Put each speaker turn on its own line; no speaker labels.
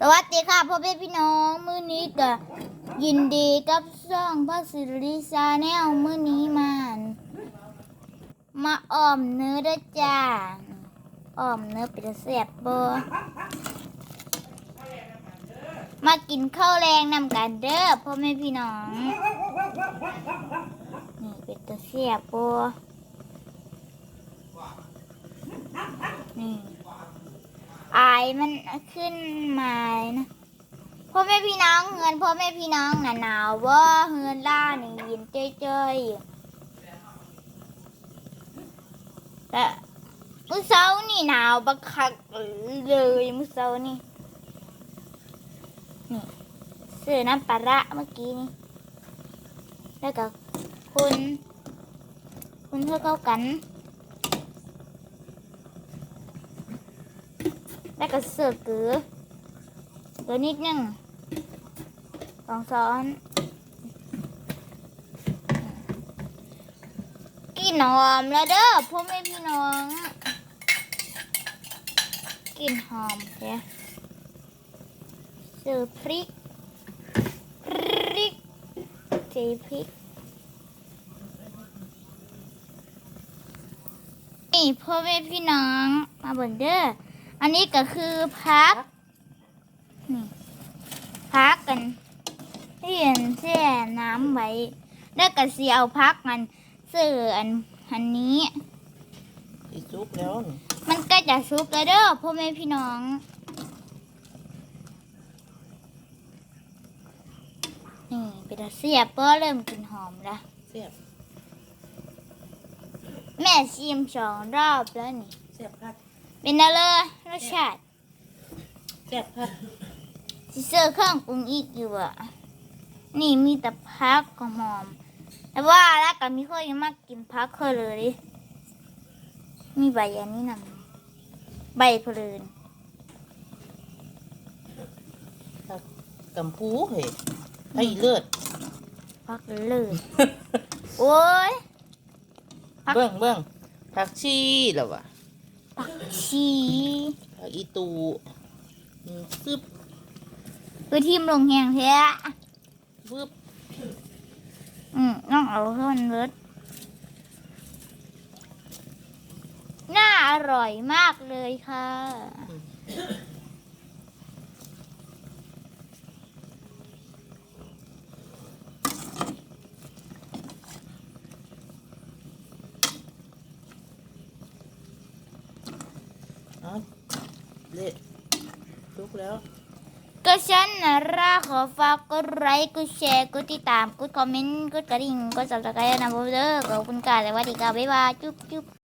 สวัสดีค่ะพ่อแม่พี่น้องมื้อนี้ก็ยินดีกับช่องพระสิริซาแนลมื้อนี้มามาอ้อมเนื้อเด้จ้าอ้อมเนื้อเป็นแซ่บบ่มากินข้าวแรงนำกันเด้อพ่อแม่พี่น้องนี่เป็นตะแซ่บบ่นี่ อายมันขึ้นมานะพ่อแม่พี่น้องเงินพ่อแม่พี่น้องน่ะหนาวว่าเงินล่าหนี่เยินเจ้ยๆแต่มื้อเช้านี่หนาวบักคักเลยมื้อเช้านี่นี่ซื้อน้ำปลาร้าเมื่อกี้นี่แล้วก็คุณคุณเพื่อเข้ากัน แล้วก็เสือกือเกลือนิดนึงสองช้อนกินหอมแล้วเด้อพ่อแม่พี่น้องกินหอมแท้เสือพริกพริกเจพริกนี่พ่อแม่พี่น้องมาบิ่งเด้อ อันนี้ก็คือพักนี่พักกันที่เห็นแช่น้ำไว้ แล้วก็สีเอาพักมันเสื้ออันอันนี้
อีซุปแล้วนี่
มันก็จะซุกแล้วเด้อพ่อแม่พี่น้อง นี่เป็นตาเสียบก็เริ่มกลินหอมแล้ว
เสียบ
แม่ชิมสองรอบแล้วนี่
เสียบคัด
เป็นอะไรรสชาติ
เสียบคัด
ซิเซอร์เครื่องปรุงอีกอยู่อะ นี่มีแต่พักกับหอม แต่ว่าแล้วก็มีคนยังมากกินพักเคยเลย มีใบอันนี้นำใบเพลิน
กำพูเฮ้ยไอ้เลือด
พักเลยโอ้ยพัก
เบื้องเบื้องผักชีแล้ววะ
ชี
ผักอีตูอืมซึบ
คือทิมลงแหงแท้
วึบ
อืมต้องเอาให้มันเลิศน่าอร่อยมากเลยค่ะ
อ๋อเละลุกแล้ว
ก็ฉันนะราขอฝากกดไลค์กดแชร์กดติดตามกดคอมเมนต์กดกระดิ่งกดสับสไครต์นะโบเดอร์ขอบคุณค่ะสวัสดีค่ะบ๊ายบายจุ๊บจุ๊บ